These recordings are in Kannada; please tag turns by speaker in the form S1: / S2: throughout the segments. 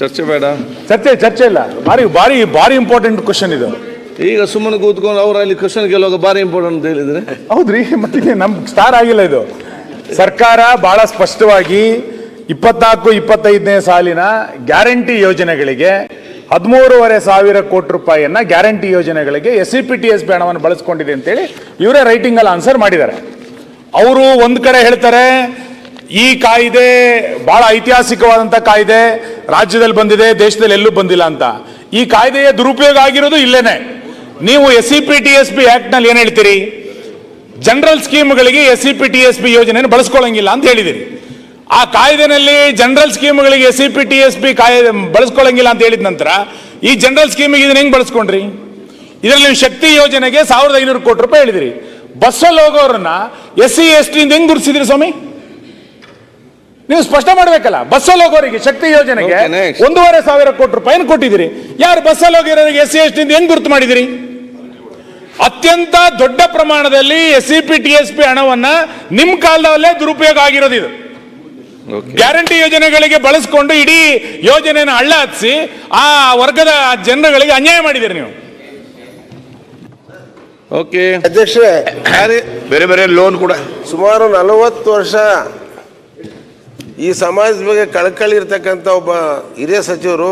S1: ಚರ್ಚೆ ಬೇಡ.
S2: ಚರ್ಚೆ ಚರ್ಚೆ ಇಲ್ಲ. ಭಾರಿ ಭಾರಿ ಭಾರಿ ಇಂಪಾರ್ಟೆಂಟ್ ಕ್ವಶನ್ ಇದು.
S1: ಈಗ ಸುಮ್ಮನೆ ಕೂತ್ಕೊಂಡು ಅವ್ರು ಅಲ್ಲಿ ಕ್ವಶನ್ ಕೇಳುವಾಗ ಬಾರಿ ಇಂಪಾರ್ಟೆಂಟ್ ಅಂತ ಹೇಳಿದ್ರೆ?
S2: ಹೌದ್ರಿ ಮತ್ತೆ ನಮ್ ಸ್ಟಾರ್ ಆಗಿಲ್ಲ ಇದು. ಸರ್ಕಾರ ಬಹಳ ಸ್ಪಷ್ಟವಾಗಿ ಇಪ್ಪತ್ನಾಲ್ಕು ಇಪ್ಪತ್ತೈದನೇ ಸಾಲಿನ ಗ್ಯಾರಂಟಿ ಯೋಜನೆಗಳಿಗೆ ಹದಿಮೂರುವರೆ ಸಾವಿರ ಕೋಟಿ ರೂಪಾಯಿಯನ್ನ ಗ್ಯಾರಂಟಿ ಯೋಜನೆಗಳಿಗೆ S C P T S ಹಣವನ್ನು ಬಳಸ್ಕೊಂಡಿದೆ ಅಂತೇಳಿ ಇವರೇ ರೈಟಿಂಗ್ ಅಲ್ಲಿ ಆನ್ಸರ್ ಮಾಡಿದ್ದಾರೆ. ಅವರು ಒಂದ್ ಕಡೆ ಹೇಳ್ತಾರೆ ಈ ಕಾಯ್ದೆ ಬಹಳ ಐತಿಹಾಸಿಕವಾದಂಥ ಕಾಯ್ದೆ ರಾಜ್ಯದಲ್ಲಿ ಬಂದಿದೆ, ದೇಶದಲ್ಲಿ ಎಲ್ಲೂ ಬಂದಿಲ್ಲ ಅಂತ. ಈ ಕಾಯ್ದೆಯ ದುರುಪಯೋಗ ಆಗಿರೋದು ಇಲ್ಲೇನೆ. ನೀವು S C P T S P ಆಕ್ಟ್ನಲ್ಲಿ ಏನ್ ಹೇಳ್ತೀರಿ? ಜನರಲ್ ಸ್ಕೀಮ್ಗಳಿಗೆ S C P T S P ಯೋಜನೆಯನ್ನು ಬಳಸ್ಕೊಳ್ಳಂಗಿಲ್ಲ ಅಂತ ಹೇಳಿದಿರಿ. ಆ ಕಾಯ್ದೆನಲ್ಲಿ ಜನರಲ್ ಸ್ಕೀಮ್ಗಳಿಗೆ S C P T S P ಕಾಯ್ದೆ ಬಳಸ್ಕೊಳ್ಳಂಗಿಲ್ಲ ಅಂತ ಹೇಳಿದ ನಂತರ ಈ ಜನರಲ್ ಸ್ಕೀಮಿಗೆ ಇದನ್ನ ಹೆಂಗ್ ಬಳಸ್ಕೊಂಡ್ರಿ? ಇದರಲ್ಲಿ ನೀವು ಶಕ್ತಿ ಯೋಜನೆಗೆ ಸಾವಿರದ ಐನೂರು ಕೋಟಿ ರೂಪಾಯಿ ಹೇಳಿದಿರಿ. ಬಸ್ಸಲ್ಲಿ ಹೋಗೋರನ್ನ ಎಸ್ ಸಿ ಎಸ್ ಟಿ ಹೆಂಗ್ ಗುರುತಿಸಿದ್ರಿ ಸ್ವಾಮಿ? ನೀವು ಸ್ಪಷ್ಟ ಮಾಡ್ಬೇಕಲ್ಲ? ಬಸ್ಸಲ್ಲಿ ಹೋಗೋರಿಗೆ ಶಕ್ತಿ ಯೋಜನೆಗೆ. ಒಂದೂವರೆ ಸಾವಿರ ಕೋಟಿ ರೂಪಾಯಿ ಕೊಟ್ಟಿದ್ದೀರಿ. ಯಾರು ಬಸ್ಸಲ್ಲಿ ಹೋಗಿರೋರಿಗೆ ಎಸ್ ಸಿ ಎಸ್ ಟಿಂದ ಹೆಂಗ್ ಗುರುತು ಮಾಡಿದಿರಿ ಅತ್ಯಂತ ದೊಡ್ಡ ಪ್ರಮಾಣದಲ್ಲಿ S C P T S P ಹಣವನ್ನ ನಿಮ್ ಕಾಲದಲ್ಲೇ ದುರುಪಯೋಗ ಆಗಿರೋದು ಇದು. ಗ್ಯಾರಂಟಿ ಯೋಜನೆಗಳಿಗೆ ಬಳಸ್ಕೊಂಡು ಇಡೀ ಯೋಜನೆಯನ್ನು ಹಳ್ಳ ಹತ್ತಿಸಿ ಆ ವರ್ಗದ ಜನರುಗಳಿಗೆ ಅನ್ಯಾಯ ಮಾಡಿದಿರಿ ನೀವು.
S1: ಓಕೆ
S3: ಅಧ್ಯಕ್ಷರೇ
S1: ಬೇರೆ ಬೇರೆ ಲೋನ್ ಕೂಡ.
S3: ಸುಮಾರು ನಲವತ್ತು ವರ್ಷ ಈ ಸಮಾಜದ ಬಗ್ಗೆ ಕಳಕಳಿ ಇರ್ತಕ್ಕಂಥ ಒಬ್ಬ ಹಿರಿಯ ಸಚಿವರು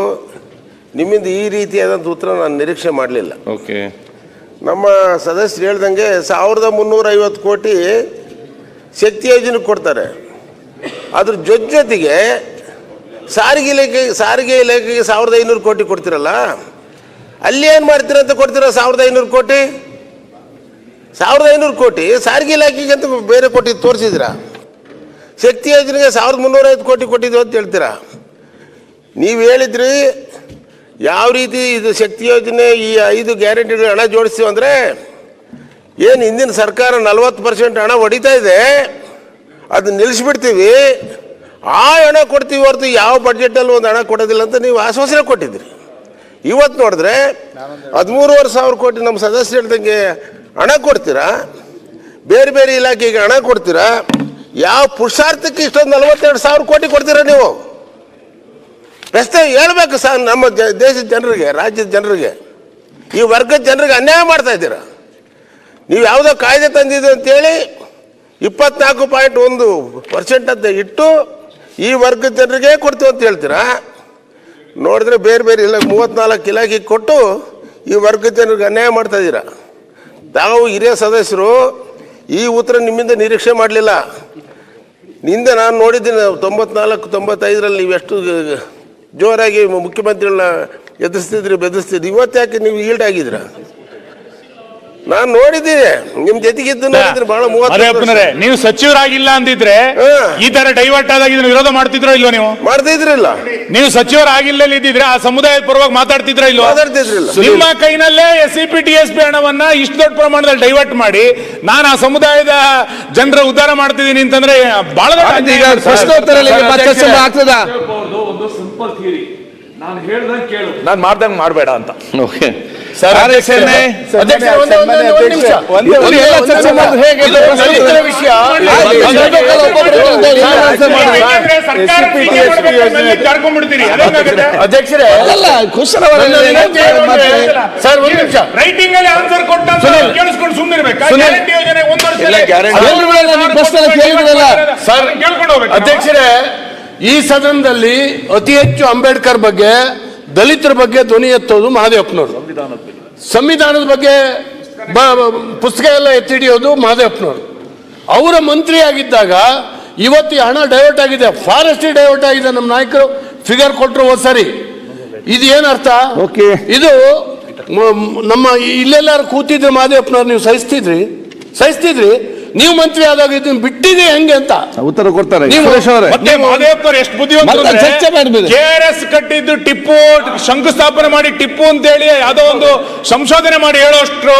S3: ನಿಮ್ಮಿಂದ ಈ ರೀತಿಯಾದಂಥ ಉತ್ತರ ನಾನು ನಿರೀಕ್ಷೆ ಮಾಡಲಿಲ್ಲ.
S1: ಓಕೆ.
S3: ನಮ್ಮ ಸದಸ್ಯರು ಹೇಳ್ದಂಗೆ ಸಾವಿರದ ಮುನ್ನೂರ ಐವತ್ತು ಕೋಟಿ ಶಕ್ತಿ ಯೋಜನೆ ಕೊಡ್ತಾರೆ. ಅದ್ರ ಜೊತೆ ಜೊತೆಗೆ ಸಾರಿಗೆ ಇಲಾಖೆ ಸಾರಿಗೆ ಇಲಾಖೆಗೆ ಸಾವಿರದ ಐನೂರು ಕೋಟಿ ಕೊಡ್ತಿರಲ್ಲ? ಅಲ್ಲಿ ಏನು ಮಾಡ್ತೀರ ಅಂತ ಕೊಡ್ತೀರ ಸಾವಿರದ ಐನೂರು ಕೋಟಿ? ಸಾವಿರದ ಐನೂರು ಕೋಟಿ ಸಾರಿಗೆ ಇಲಾಖೆಗೆ ಅಂತ ಬೇರೆ ಕೋಟಿ ತೋರಿಸಿದ್ರ ಶಕ್ತಿ ಯೋಜನೆಗೆ ಸಾವಿರದ ಮುನ್ನೂರೈವತ್ತು ಕೋಟಿ ಕೊಟ್ಟಿದ್ದು ಅಂತ ಹೇಳ್ತೀರಾ? ನೀವು ಹೇಳಿದ್ರಿ, ಯಾವ ರೀತಿ ಇದು ಶಕ್ತಿ ಯೋಜನೆ ಈ ಐದು ಗ್ಯಾರಂಟಿಗಳು ಹಣ ಜೋಡಿಸ್ತೀವಿ ಅಂದರೆ ಏನು ಹಿಂದಿನ ಸರ್ಕಾರ ನಲ್ವತ್ತು ಪರ್ಸೆಂಟ್ ಹಣ ಹೊಡಿತಾ ಇದೆ, ಅದು ನಿಲ್ಲಿಸ್ಬಿಡ್ತೀವಿ ಆ ಹಣ ಕೊಡ್ತೀವಿ ಹೊರತು ಯಾವ ಬಡ್ಜೆಟಲ್ಲಿ ಒಂದು ಹಣ ಕೊಡೋದಿಲ್ಲ ಅಂತ ನೀವು ಆಶ್ವಾಸನೆ ಕೊಟ್ಟಿದ್ರಿ ಇವತ್ತು ನೋಡಿದ್ರೆ ಹದಿಮೂರುವರೆ ಸಾವಿರ ಕೋಟಿ ನಮ್ಮ ಸದಸ್ಯರು ಹಣ ಕೊಡ್ತೀರಾ? ಬೇರೆ ಬೇರೆ ಇಲಾಖೆಗೆ ಹಣ ಕೊಡ್ತೀರಾ? ಯಾವ ಪುರುಷಾರ್ಥಕ್ಕೆ ಇಷ್ಟೊಂದು ನಲವತ್ತೆರಡು ಸಾವಿರ ಕೋಟಿ ಕೊಡ್ತೀರ ನೀವು? ಪ್ರಶ್ನೆ ಹೇಳ್ಬೇಕು ಸರ್ ನಮ್ಮ ದೇಶದ ಜನರಿಗೆ, ರಾಜ್ಯದ ಜನರಿಗೆ. ಈ ವರ್ಗದ ಜನರಿಗೆ ಅನ್ಯಾಯ ಮಾಡ್ತಾ ಇದ್ದೀರಾ? ನೀವು ಯಾವುದೋ ಕಾಯ್ದೆ ತಂದಿದೆ ಅಂತೇಳಿ ಇಪ್ಪತ್ನಾಲ್ಕು ಪಾಯಿಂಟ್ ಒಂದು ಪರ್ಸೆಂಟ್ ಅಂತ ಇಟ್ಟು ಈ ವರ್ಗದ ಜನರಿಗೆ ಕೊಡ್ತೀವಿ ಅಂತ ಹೇಳ್ತೀರಾ? ನೋಡಿದ್ರೆ ಬೇರೆ ಬೇರೆ ಇಲ್ಲ ಮೂವತ್ತ್ನಾಲ್ಕು ಇಲಾಖೆಗೆ ಕೊಟ್ಟು ಈ ವರ್ಗದ ಜನರಿಗೆ ಅನ್ಯಾಯ ಮಾಡ್ತಾ ಇದ್ದೀರಾ? ತಾವು ಹಿರಿಯ ಸದಸ್ಯರು ಈ ಉತ್ತರ ನಿಮ್ಮಿಂದ ನಿರೀಕ್ಷೆ ಮಾಡಲಿಲ್ಲ. ನಿಂದೆ ನಾನು ನೋಡಿದ್ದೀನಿ, ತೊಂಬತ್ನಾಲ್ಕು, ತೊಂಬತ್ತೈದರಲ್ಲಿ ಎಷ್ಟು ಜೋರಾಗಿ ಮುಖ್ಯಮಂತ್ರಿಗಳನ್ನ ಎದುರಿಸ್ತಿದ್ರಿ, ಬೆದರಿಸ್ತಿದ್ರಿ. ಇವತ್ತು ಯಾಕೆ ನೀವು ಈಲ್ಡ್ ಆಗಿದ್ರ ನಾನು ನೋಡಿದ್ದೀನಿ. ನಿಮ್ಮ ಜೊತೆಗಿದ್ದು ನೋಡಿದ್ರೆ ಬಹಳ
S2: ಮದೇವಪ್ಪನರೇ
S3: ಮೂವತ್ತು
S2: ನೀವು ಸಚಿವರಾಗಿಲ್ಲ ಅಂದಿದ್ರೆ
S3: ಹಾ.
S2: ಈ ತರ ಡೈವರ್ಟ್ ಆದಾಗ ಇದನ್ನ ವಿರೋಧ ಮಾಡ್ತಿದ್ರೋ ಇಲ್ವೋ ನೀವು?
S3: ಮಾಡ್ತಿದ್ರಿಲ್ಲ
S2: ನೀವು ಸಚಿವರಾಗಿಲ್ಲ ಇದ್ದಿದ್ರೆ ಆ ಸಮುದಾಯದ ಪರವಾಗಿ ಮಾತಾಡ್ತಿದ್ರ ಇಲ್ವ?
S3: ಮಾತಾಡ್ತಿದ್ರಿಲ್ಲ.
S2: ನಿಮ್ಮ ಕೈನಲ್ಲೇ S C P T S P ಹಣವನ್ನ ಇಷ್ಟು ದೊಡ್ಡ ಪ್ರಮಾಣದಲ್ಲಿ ಡೈವರ್ಟ್ ಮಾಡಿ ನಾನು ಆ ಸಮುದಾಯದ ಜನರ ಉದ್ಧಾರ ಮಾಡ್ತಿದ್ದೀನಿ ಅಂತಂದ್ರೆ ಬಹಳ ದೊಡ್ಡ ಅನ್ಯಾಯ.
S1: ಈಗ
S2: ಸರ್.
S4: ಒಂದು ಸಿಂಪಲ್ ಥಿಯರಿ ನಾನು ಹೇಳ್ದಂಗೆ ಕೇಳು.
S2: ನಾನು ಮಾಡ್ದಂಗೆ ಮಾಡಬೇಡ ಅಂತ.
S1: ಓಕೆ ಕಾರ್ಯಾಚರಣೆ
S2: ಅಧ್ಯಕ್ಷರೇ,
S5: ಸರ್ ಒಂದು ನಿಮಿಷ.
S2: ರೈಟಿಂಗ್ ಅಲ್ಲಿ ಆನ್ಸರ್ ಕೊಟ್ಟ ಕೇಳಿಸ್ಕೊಂಡು ಸುಮ್ಮನಿರ್ಬೇಕು. ಗ್ಯಾರಂಟಿ ಯೋಜನೆ ಒಂದು ವರ್ಷ
S5: ಅಧ್ಯಕ್ಷರೇ ಈ ಸದನದಲ್ಲಿ ಅತಿ ಹೆಚ್ಚು ಅಂಬೇಡ್ಕರ್ ಬಗ್ಗೆ ದಲಿತರ ಬಗ್ಗೆ ಧ್ವನಿ ಎತ್ತೋದು ಮಹಾದೇವಪ್ಪನವರು. ಸಂವಿಧಾನದ ಬಗ್ಗೆ ಪುಸ್ತಕ ಎಲ್ಲ ಎತ್ತಿಡಿಯೋದು ಮಹಾದೇವಪ್ಪನವರು. ಅವರ ಮಂತ್ರಿ ಆಗಿದ್ದಾಗ ಇವತ್ತು ಹಣ ಡೈವರ್ಟ್ ಆಗಿದೆ. ಫಾರೆಸ್ಟ್ ಡೈವರ್ಟ್ ಆಗಿದೆ ನಮ್ಮ ನಾಯಕರು. ಫಿಗರ್ ಕೊಟ್ಟರು ಹೋದ್ ಸರಿ ಇದು ಏನರ್ಥ. ಇದು ನಮ್ಮ ಇಲ್ಲೆಲ್ಲಾರು ಕೂತಿದ್ರೆ ಮಹಾದೇವಪ್ಪನವ್ರು ನೀವು ಸಹಿಸ್ತಿದ್ರಿ? ಸಹಿಸ್ತಿದ್ರಿ? ನೀವು ಮಂತ್ರಿ ಆದಾಗ ಇದನ್ನ ಬಿಟ್ಟಿದೆ ಹೆಂಗೆ ಅಂತ?
S1: ಉತ್ತರ ಕೊಡ್ತಾರೆ
S5: ನೀವು-
S1: ಸುರೇಶ್ ಅವರೇ.
S2: ಮತ್ತೆ ಮಹದೇವಪ್ಪನವ್ರು ಎಷ್ಟು ಬುದ್ಧಿವಂತರು
S1: ಮತ್ತೆ ಚರ್ಚೆ ಮಾಡ್ಬೇಡಿ.
S2: ಕೆ ಆರ್ ಎಸ್ ಕಟ್ಟಿದ್ದು ಟಿಪ್ಪು ಶಂಕುಸ್ಥಾಪನೆ ಮಾಡಿ ಟಿಪ್ಪು ಅಂತ ಹೇಳಿ ಯಾವುದೋ ಒಂದು ಸಂಶೋಧನೆ ಮಾಡಿ ಹೇಳೋಷ್ಟು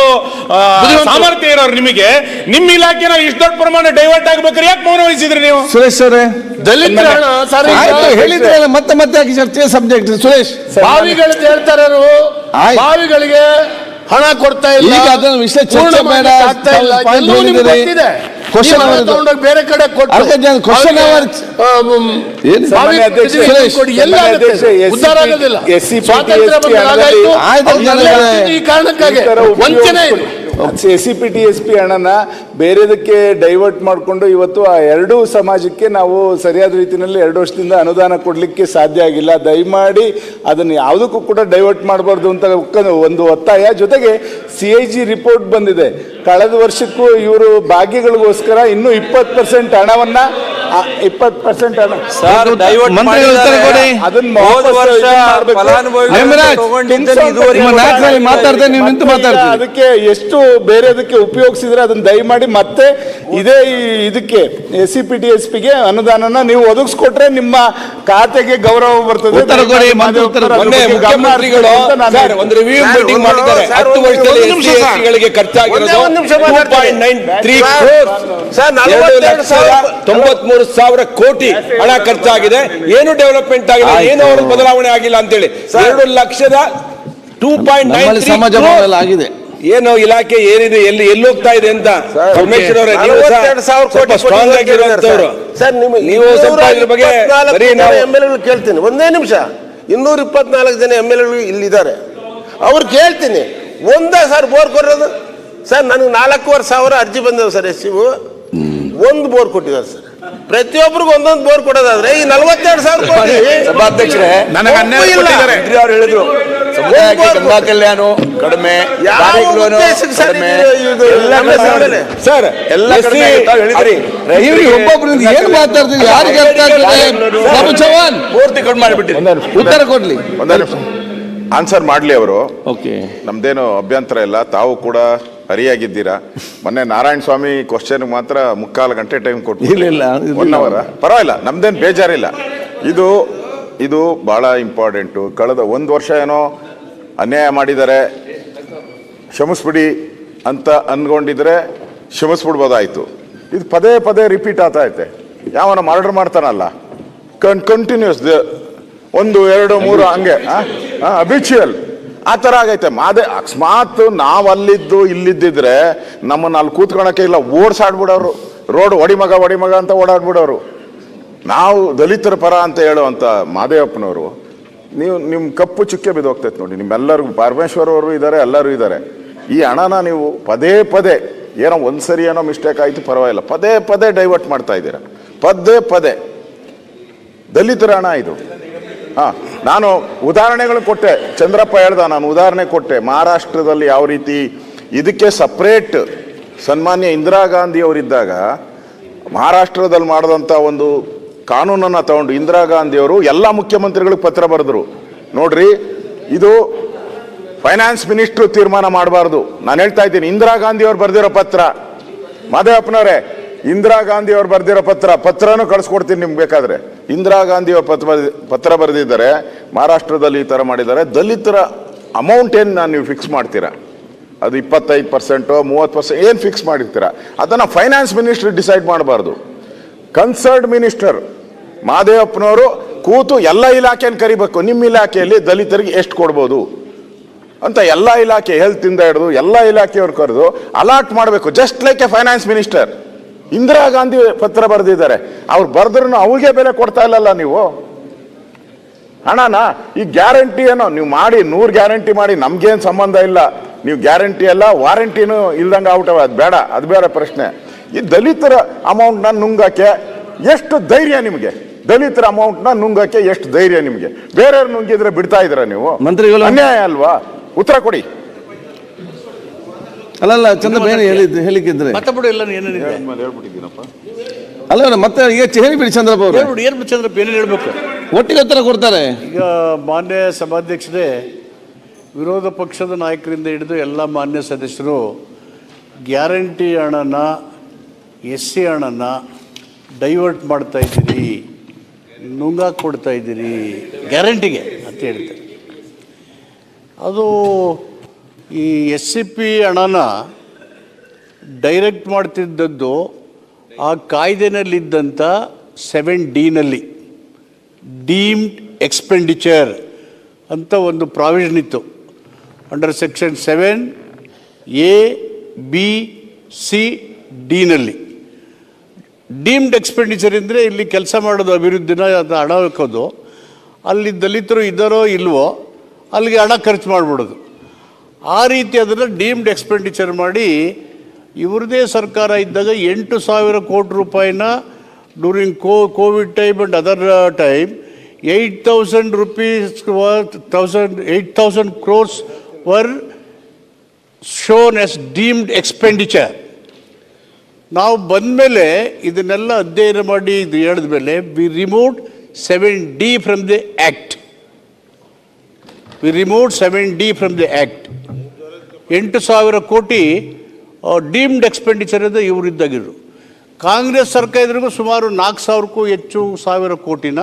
S2: ಸಾಮರ್ಥ್ಯ ಇರೋರು ನಿಮಗೆ. ನಿಮ್ಮ ಇಲಾಖೆನ ಇಷ್ಟು ದೊಡ್ಡ ಪ್ರಮಾಣ ಡೈವರ್ಟ್ ಆಗ್ಬೇಕಾದ್ರೆ ಯಾಕೆ ಮೌನ ವಹಿಸಿದ್ರಿ ನೀವು?
S1: ಸುರೇಶ್ ಅವರೇ. ಆಯ್ತು ಹೇಳಿದ್ರಲ್ಲ ಮತ್ತೆ ಮತ್ತೆ ಚರ್ಚೆ ಸಬ್ಜೆಕ್ಟ್ ಸುರೇಶ್.
S5: ಬಾವಿಗಳು ಹೇಳ್ತಾರೆ. ಬಾವಿಗಳಿಗೆ ಹಣ ಕೊಡ್ತಾ ಇಲ್ಲ
S1: ಈಗ ಅದನ್ನ ವಿಷಯ ಚರ್ಚೆ ಬೇಡ.
S5: ಆಗ್ತಾ ಇಲ್ಲ
S1: ತಾವು point
S5: ಎಲ್ಲವೂ ನಿಮ್ಗೆ
S1: ಹೇಳಿದಿರಿ.
S5: ಗೊತ್ತಿದೆ
S1: question
S5: ನೀವು ಹಣ
S1: hour-
S5: ತಗೊಂಡೋಗಿ ಬೇರೆ ಕಡೆ ಕೊಟ್ಟು
S1: ಅದಕ್ಕೆ ಜನ question
S5: ಅವ್ರಿಗೆ,
S1: hour-
S5: ಆ,
S1: ಏನು?
S5: ಬಾವಿ
S2: ಅಧ್ಯಕ್ಷ
S5: ಕೊಡಿ. ಎಲ್ಲ
S2: ಸಾಮಾನ್ಯ
S5: ಆಗುತ್ತೆ
S2: ಅಧ್ಯಕ್ಷ,
S5: ಉದ್ಧಾರ
S2: SCP
S5: ಆಗೋದಿಲ್ಲ
S2: SCP
S5: ಸ್ವಾತಂತ್ರ್ಯ ಆಯ್ತು. ಈ ಕಾರಣಕ್ಕಾಗಿ
S2: ಈ ತರ
S5: ವಂಚನೆ ಇದು.
S2: C P T S P ಹಣನ ಬೇರೆದಕ್ಕೆ ಡೈವರ್ಟ್ ಮಾಡಿಕೊಂಡು ಇವತ್ತು ಆ ಎರಡೂ ಸಮಾಜಕ್ಕೆ ನಾವು ಸರಿಯಾದ ರೀತಿಯಲ್ಲಿ ಎರಡು ವರ್ಷದಿಂದ ಅನುದಾನ ಕೊಡಲಿಕ್ಕೆ ಸಾಧ್ಯ ಆಗಿಲ್ಲ. ದಯಮಾಡಿ ಅದನ್ನು ಯಾವುದಕ್ಕೂ ಕೂಡ ಡೈವರ್ಟ್ ಮಾಡಬಾರ್ದು ಅಂತ ಒಂದು ಒತ್ತಾಯ. ಜೊತೆಗೆ ಸಿ ಐ ಜಿ ರಿಪೋರ್ಟ್ ಬಂದಿದೆ. ಕಳೆದ ವರ್ಷಕ್ಕೂ ಇವರು ಭಾಗ್ಯಗಳಿಗೋಸ್ಕರ ಇನ್ನೂ ಇಪ್ಪತ್ತು ಪರ್ಸೆಂಟ್ ಹಣವನ್ನ ಇಪ್ಪತ್ತು ಪರ್ಸೆಂಟ್
S6: ಸರ್ ಮಂತ್ರಿ
S1: ಮಂತ್ರಿಗಳು ಉತ್ತರ ಕೊಡಿ.
S2: ಅದನ್ನ
S6: ಹೋದ ವರ್ಷ. ಫಲಾನುಭವಿಗಳು ತಗೊಂಡಿದ್ದನ್ನು ಇದುವರೆಗೂ
S1: ಮಾತಾಡ್ತಾ ನೀವು ನಿಂತು
S2: ಮತ್ತೆ
S1: ಮಾತಾಡ್ತೀರಿ
S2: ಅದಕ್ಕೆ ಎಷ್ಟು ಬೇರೆದಕ್ಕೆ ಉಪಯೋಗಿಸಿದ್ರೆ ಅದನ್ನ ದಯಮಾಡಿ ಮತ್ತೆ ಇದೇ ಇದಕ್ಕೆ S C P T S ಪಿಗೆ ಅನುದಾನನ ನೀವು ಒದಗಿಸ್ಕೊಟ್ರೆ ನಿಮ್ಮ ಖಾತೆಗೆ ಗೌರವ ಬರ್ತದೆ
S1: ಉತ್ತರ ಕೊಡಿ, ಮಂತ್ರಿ ಉತ್ತರ ಕೊಡಿ.
S2: ಬಗ್ಗೆ ಗಮನ
S7: ಮುಖ್ಯಮಂತ್ರಿಗಳು. ಒಂದು ರಿವ್ಯೂ ಮೀಟಿಂಗ್
S3: ಒಂದು-
S7: ಮಾಡಿದ್ದಾರೆ ಹತ್ತು ವರ್ಷದಲ್ಲಿ ಎಸ್ ಖರ್ಚಾಗಿರೋದು
S3: ಒಂದೇ ಒಂದು ನಿಮಿಷ
S7: ಟೂ
S3: ಮಾತಾಡ್ತೀನಿ.
S7: Point nine three
S3: sir, sir, ನಲವತ್ತೆರಡು ಸಾವಿರ-
S7: ಸಾವಿರ ಕೋಟಿ ಹಣ ಖರ್ಚಾಗಿದೆ. ಏನು ಡೆವಲಪ್ಮೆಂಟ್ ಆಗಿಲ್ಲ
S1: ಆಯ್ತು.
S7: ಏನು ಅವ್ರ ಬದಲಾವಣೆ ಆಗಿಲ್ಲ ಅಂತೇಳಿ. ಎರಡು ಲಕ್ಷದ ಟೂ ಪಾಯಿಂಟ್
S1: ಸಮಾಜ ಆಗಿದೆ.
S7: ಏನು ಇಲಾಖೆ ಏನಿದೆ? ಎಲ್ಲಿ ಎಲ್ಲಿ ಹೋಗ್ತಾ ಇದೆ ಅಂತ ಪರಮೇಶ್ವರ್ ಅವರೇ ನೀವು ಸ್ಟ್ರಾಂಗ್ ಆಗಿರುವಂತವ್ರು
S3: ಸರ್.
S7: ನೀವು ಸ್ವಲ್ಪ ಇದ್ರ ಬಗ್ಗೆ ಬರೀ ನಾವು
S3: ಎಂ ಎಲ್ ಕೇಳ್ತೀನಿ. ಒಂದೇ ನಿಮಿಷ. ಇನ್ನೂರ ಇಪ್ಪತ್ನಾಲ್ಕು ಜನ ಎಂ ಎಲ್ ಎಗಳು ಇಲ್ಲಿದ್ದಾರೆ. ಅವ್ರು ಕೇಳ್ತೀನಿ. ಒಂದೇ ಸರ್ ಬೋರ್ ಕೊಡೋದು ಸರ್ ನನಗೆ ನಾಲ್ಕೂವರೆ ಸಾವಿರ ಅರ್ಜಿ ಬಂದವು ಸರ್ ಎಸ್ ಸಿವು ಒಂದು ಬೋರ್ ಕೊಟ್ಟಿದ್ದಾರೆ ಸರ್. ಪ್ರತಿಯೊಬ್ಬರಿಗೂ ಒಂದೊಂದು ಬೋರ್ ಕೊಡೋದಾದ್ರೆ ಈ ನಲವತ್ತೆರಡು ಸಾವಿರ ಕೋಟಿ
S7: ಸಭಾಧ್ಯಕ್ಷರೇ
S2: ನನಗೆ ಹನ್ನೆರಡು
S3: ಇಲ್ಲ.
S2: ಕೊಟ್ಟಿದ್ದಾರೆ.
S7: ಮಂತ್ರಿ ಅವರು ಹೇಳಿದ್ರು ಸಮುದಾಯಕ್ಕೆ ಗಂಗಾ ಕಲ್ಯಾಣ ಕಡಿಮೆ
S3: ಯಾವ
S7: ದಾರಿಗಳೇನು
S3: ಉದ್ದೇಶಕ್ಕೆ ಸರ್
S7: ಕಡಿಮೆ.
S3: ಇದು- ಇದು
S7: ಎಲ್ಲ
S3: ನಮ್ಮ
S7: ಕಡಿಮೆ.
S3: ಸಂಘಟನೆ?
S7: ಸರ್ ಎಲ್ಲ ಕಡಿಮೆ ಆಗುತ್ತೆ, ತಾವು ಹೇಳಿದ್ರಿ.
S1: ನೀವು ಒಬ್ಬೊಬ್ರು ಏನ್ ಮಾತಾಡ್ತೀವಿ ಯಾರಿಗೆ ಅರ್ಥ ಆಗ್ತದೆ ನಮ್ಮ ಜವಾನ್
S7: ಪೂರ್ತಿ ಕಟ್ ಮಾಡಿಬಿಟ್ಟಿರಿ.
S1: ಉತ್ತರ ಕೊಡ್ಲಿ.
S8: ಒಂದೇ ನಿಮಿಷ. ಆನ್ಸರ್ ಮಾಡ್ಲಿ ಅವರು.
S1: ಓಕೆ.
S8: ನಮ್ದೇನು ಅಭ್ಯಂತರ ಇಲ್ಲ. ತಾವು ಕೂಡ ಹರಿಯಾಗಿದ್ದೀರಾ? ಮೊನ್ನೆ ನಾರಾಯಣ ಸ್ವಾಮಿ ಕ್ವಶನ್ ಮಾತ್ರ ಮುಕ್ಕಾಲು ಗಂಟೆ ಟೈಮ್ ಕೊಟ್ಟು
S1: ಇಲ್ಲ,
S8: ಒನ್. ಅವರ್ ಪರವಾಗಿಲ್ಲ ನಮ್ದೇನು ಬೇಜಾರಿಲ್ಲ. ಇದು ಇದು ಬಹಳ ಇಂಪಾರ್ಟೆಂಟು ಕಳೆದ ಒಂದು ವರ್ಷ ಏನೋ ಅನ್ಯಾಯ ಮಾಡಿದ್ದಾರೆ. ಕ್ಷಮಿಸ್ಬಿಡಿ ಅಂತ ಅಂದ್ಕೊಂಡಿದ್ರೆ ಕ್ಷಮಿಸ್ಬಿಡ್ಬೋದಾಯ್ತು. ಇದು ಪದೇ ಪದೇ ರಿಪೀಟ್ ಆಗ್ತಾ ಐತೆ ಯಾವನ ಮರ್ಡರ್ ಮಾಡ್ತಾನಲ್ಲ. ಕನ್ ಕಂಟಿನ್ಯೂಸ್ ಒಂದು ಎರಡು ಮೂರು ಹಂಗೆ ಅಬಿಚುಯಲ್ ಆ ಥರ ಆಗೈತೆ. ಅದೇ, ಅಕಸ್ಮಾತ್ ನಾವು ಅಲ್ಲಿದ್ದು ಇಲ್ಲಿದ್ದಿದ್ರೆ ನಮ್ಮನ್ನ ಅಲ್ಲಿ ಕೂತ್ಕೊಳಕ್ಕೆ ಇಲ್ಲ, ಓಡಿಸಾಡ್ಬಿಡೋರು. ರೋಡ್ ಒಡಿಮಗ ಒಡಿಮಗ ಅಂತ ಓಡಾಡ್ಬಿಡೋರು. ನಾವು ದಲಿತರ ಪರ ಅಂತ ಹೇಳುವಂಥ ಮಾದೇವಪ್ಪನವರು, ನೀವು ನಿಮ್ಮ ಕಪ್ಪು ಚುಕ್ಕೆ ಬಿದ್ದೋಗ್ತೈತೆ ನೋಡಿ, ನಿಮ್ಮೆಲ್ಲರಿಗೂ ಪರಮೇಶ್ವರ್ ಅವರು ಇದ್ದಾರೆ ಎಲ್ಲರೂ ಇದ್ದಾರೆ ಈ ಹಣನ ನೀವು ಪದೇ ಪದೇ, ಏನೋ ಒಂದು ಸರಿ ಏನೋ ಮಿಸ್ಟೇಕ್ ಆಯಿತು, ಪರವಾಗಿಲ್ಲ. ಪದೇ ಪದೇ ಡೈವರ್ಟ್ ಮಾಡ್ತಾ ಇದ್ದೀರಾ. ಪದೇ ಪದೇ. ದಲಿತರ ಹಣ ಇದು. ಹಾ. ನಾನು ಉದಾಹರಣೆಗಳು ಕೊಟ್ಟೆ, ಚಂದ್ರಪ್ಪ ಹೇಳ್ದ, ನಾನು ಉದಾಹರಣೆ ಕೊಟ್ಟೆ, ಮಹಾರಾಷ್ಟ್ರದಲ್ಲಿ ಯಾವ ರೀತಿ ಇದಕ್ಕೆ ಸಪ್ರೇಟ್ ಸನ್ಮಾನ್ಯ ಇಂದಿರಾ ಗಾಂಧಿ ಅವರಿದ್ದಾಗ, ಮಹಾರಾಷ್ಟ್ರದಲ್ಲಿ ಮಾಡಿದಂಥ ಒಂದು ಕಾನೂನನ್ನು ತಗೊಂಡು ಇಂದಿರಾ ಗಾಂಧಿ ಅವರು ಎಲ್ಲ ಮುಖ್ಯಮಂತ್ರಿಗಳಿಗೆ ಪತ್ರ ಬರೆದ್ರು. ನೋಡ್ರಿ, ಇದು ಫೈನಾನ್ಸ್ ಮಿನಿಸ್ಟ್ರು ತೀರ್ಮಾನ ಮಾಡಬಾರ್ದು. ನಾನು ಹೇಳ್ತಾ ಇದ್ದೀನಿ, ಇಂದಿರಾ ಗಾಂಧಿ ಅವರು ಬರೆದಿರೋ ಪತ್ರ, ಮಾದೇವಪ್ಪನವರೇ ಇಂದಿರಾ ಗಾಂಧಿ ಅವ್ರು ಬರೆದಿರೋ ಪತ್ರ, ಪತ್ರನೂ ಕಳಿಸ್ಕೊಡ್ತೀನಿ ನಿಮ್ಗೆ ಬೇಕಾದ್ರೆ. ಇಂದಿರಾ ಗಾಂಧಿ ಅವ್ರ ಪತ್ರ ಪತ್ರ ಬರೆದಿದ್ದಾರೆ, ಮಹಾರಾಷ್ಟ್ರದಲ್ಲಿ ಈ ಥರ ಮಾಡಿದ್ದಾರೆ. ದಲಿತರ ಅಮೌಂಟ್ ಏನು ನಾನು ನೀವು ಫಿಕ್ಸ್ ಮಾಡ್ತೀರಾ? ಅದು ಇಪ್ಪತ್ತೈದು ಪರ್ಸೆಂಟು ಮೂವತ್ತು ಪರ್ಸೆಂಟ್ ಏನು ಫಿಕ್ಸ್ ಮಾಡಿರ್ತೀರಾ? ಅದನ್ನು ಫೈನಾನ್ಸ್ ಮಿನಿಸ್ಟ್ರ್ ಡಿಸೈಡ್ ಮಾಡಬಾರ್ದು. ಕನ್ಸರ್ಡ್ ಮಿನಿಸ್ಟರ್ ಮಾದೇವಪ್ಪನವರು ಕೂತು ಎಲ್ಲ ಇಲಾಖೆಯನ್ನು ಕರಿಬೇಕು. ನಿಮ್ಮ ಇಲಾಖೆಯಲ್ಲಿ ದಲಿತರಿಗೆ ಎಷ್ಟು ಕೊಡ್ಬೋದು? ಅಂತ ಎಲ್ಲ ಇಲಾಖೆ ಹೆಲ್ತ್ ಇಂದ ಹಿಡಿದು ಎಲ್ಲ ಇಲಾಖೆಯವ್ರು ಕರೆದು ಅಲಾಟ್ ಮಾಡಬೇಕು. Just like a finance minister Indira Gandhi ಪತ್ರ ಬರೆದಿದ್ದಾರೆ. ಅವ್ರು ಬರೆದ್ರು ಅವ್ರಿಗೆ ಬೆಲೆ ಕೊಡ್ತಾ ಇಲ್ಲಲ್ಲ ನೀವು? ಹಣನ ಈ ಗ್ಯಾರಂಟಿ ಏನೋ ನೀವು ಮಾಡಿ ನೂರು ಗ್ಯಾರಂಟಿ ಮಾಡಿ ನಮ್ಗೇನು ಸಂಬಂಧ ಇಲ್ಲ. ನೀವು ಗ್ಯಾರಂಟಿ ಅಲ್ಲ ವಾರಂಟಿನೂ ಇಲ್ದಂಗೆ ಔಟ್ ಅದು ಬೇಡ ಅದು ಬೇರೆ ಪ್ರಶ್ನೆ. ಈ ದಲಿತರ ಅಮೌಂಟ್ನ ನುಂಗಕ್ಕೆ ಎಷ್ಟು ಧೈರ್ಯ ನಿಮಗೆ? ದಲಿತರ ಅಮೌಂಟ್ನ ನುಂಗಕ್ಕೆ ಎಷ್ಟು ಧೈರ್ಯ ನಿಮಗೆ? ಬೇರೆಯವ್ರು ನುಂಗಿದ್ರೆ ಬಿಡ್ತಾ ಇದ್ದೀರಾ ನೀವು?
S1: ಮಂತ್ರಿಗಳು-
S8: ಅನ್ಯಾಯ ಅಲ್ವಾ? ಉತ್ತರ ಕೊಡಿ.
S1: ಅಲ್ಲಲ್ಲ ಚಂದ್ರಪ್ಪ ಏನು ಹೇಳಿದ್ದು ಹೇಳಿಕ್ಕಿದ್ರೆ
S6: ಮತ್ತೆ ಬಿಡು ಎಲ್ಲ ಏನೇನಿದೆ
S1: ಅಲ್ಲ ಅಲ್ಲ, ಮತ್ತೆ ಈಗ ಹೇಳಿಬಿಡಿ ಚಂದ್ರಪ್ಪ ಅವರು.
S6: ಹೇಳ್ಬಿಡು ಏನು ಚಂದ್ರಪ್ಪ ಏನೇನು ಹೇಳ್ಬೇಕು?
S1: ಒಟ್ಟಿಗೆ ಉತ್ತರ ಕೊಡ್ತಾರೆ.
S9: ಈಗ ಮಾನ್ಯ ಸಭಾಧ್ಯಕ್ಷರೇ ವಿರೋಧ ಪಕ್ಷದ ನಾಯಕರಿಂದ ಹಿಡಿದು ಎಲ್ಲ ಮಾನ್ಯ ಸದಸ್ಯರು ಗ್ಯಾರಂಟಿ ಹಣನ ಎಸ್ ಸಿ ಹಣನ ಡೈವರ್ಟ್ ಮಾಡ್ತಾ ಇದ್ದೀರಿ ನುಂಗಾಕ್ ಕೊಡ್ತಾ ಇದ್ದೀರಿ ಗ್ಯಾರಂಟಿಗೆ ಅಂತ ಹೇಳ್ತಾರೆ. ಅದು ಈ ಎಸ್ ಸಿ ಪಿ ಹಣನ ಡೈರೆಕ್ಟ್ ಮಾಡ್ತಿದ್ದದ್ದು ಆ ಕಾಯ್ದೆನಲ್ಲಿದ್ದಂಥ ಸೆವೆನ್ ಡಿನಲ್ಲಿ ಡೀಮ್ಡ್ ಎಕ್ಸ್ಪೆಂಡಿಚರ್ ಅಂತ ಒಂದು ಪ್ರಾವಿಷನ್ ಇತ್ತು. Under section seven A B C ಡಿನಲ್ಲಿ deemed expenditure ಅಂದರೆ ಇಲ್ಲಿ ಕೆಲಸ ಮಾಡೋದು, ಅಭಿವೃದ್ಧಿನ ಅದು ಹಣ ಹಾಕೋದು. ಅಲ್ಲಿ ದಲಿತರು ಇದ್ದಾರೋ ಇಲ್ವೋ, ಅಲ್ಲಿಗೆ ಹಣ ಖರ್ಚು ಮಾಡಿಬಿಡೋದು. ಆ ರೀತಿ ಅದನ್ನು ಡೀಮ್ಡ್ ಎಕ್ಸ್ಪೆಂಡಿಚರ್ ಮಾಡಿ ಇವ್ರದೇ ಸರ್ಕಾರ ಇದ್ದಾಗ ಎಂಟು ಸಾವಿರ ಕೋಟಿ ರೂಪಾಯಿನ during co, covid time and other time eight thousand rupees thousand eight thousand crores were shown as deemed expenditure ನಾವು ಬಂದಮೇಲೆ ಇದನ್ನೆಲ್ಲ ಅಧ್ಯಯನ ಮಾಡಿ ಇದು ಹೇಳಿದ್ಮೇಲೆ we remove seven D from the act we remove seven D from the act ಎಂಟು ಸಾವಿರ ಕೋಟಿ ಡೀಮ್ಡ್ ಎಕ್ಸ್ಪೆಂಡಿಚರ್ ಅಂತ ಇವರಿದ್ದಾಗಿರು ಕಾಂಗ್ರೆಸ್ ಸರ್ಕಾರ ಇದ್ರಿಗೂ ಸುಮಾರು ನಾಲ್ಕು ಸಾವಿರಕ್ಕೂ ಹೆಚ್ಚು ಸಾವಿರ ಕೋಟಿನ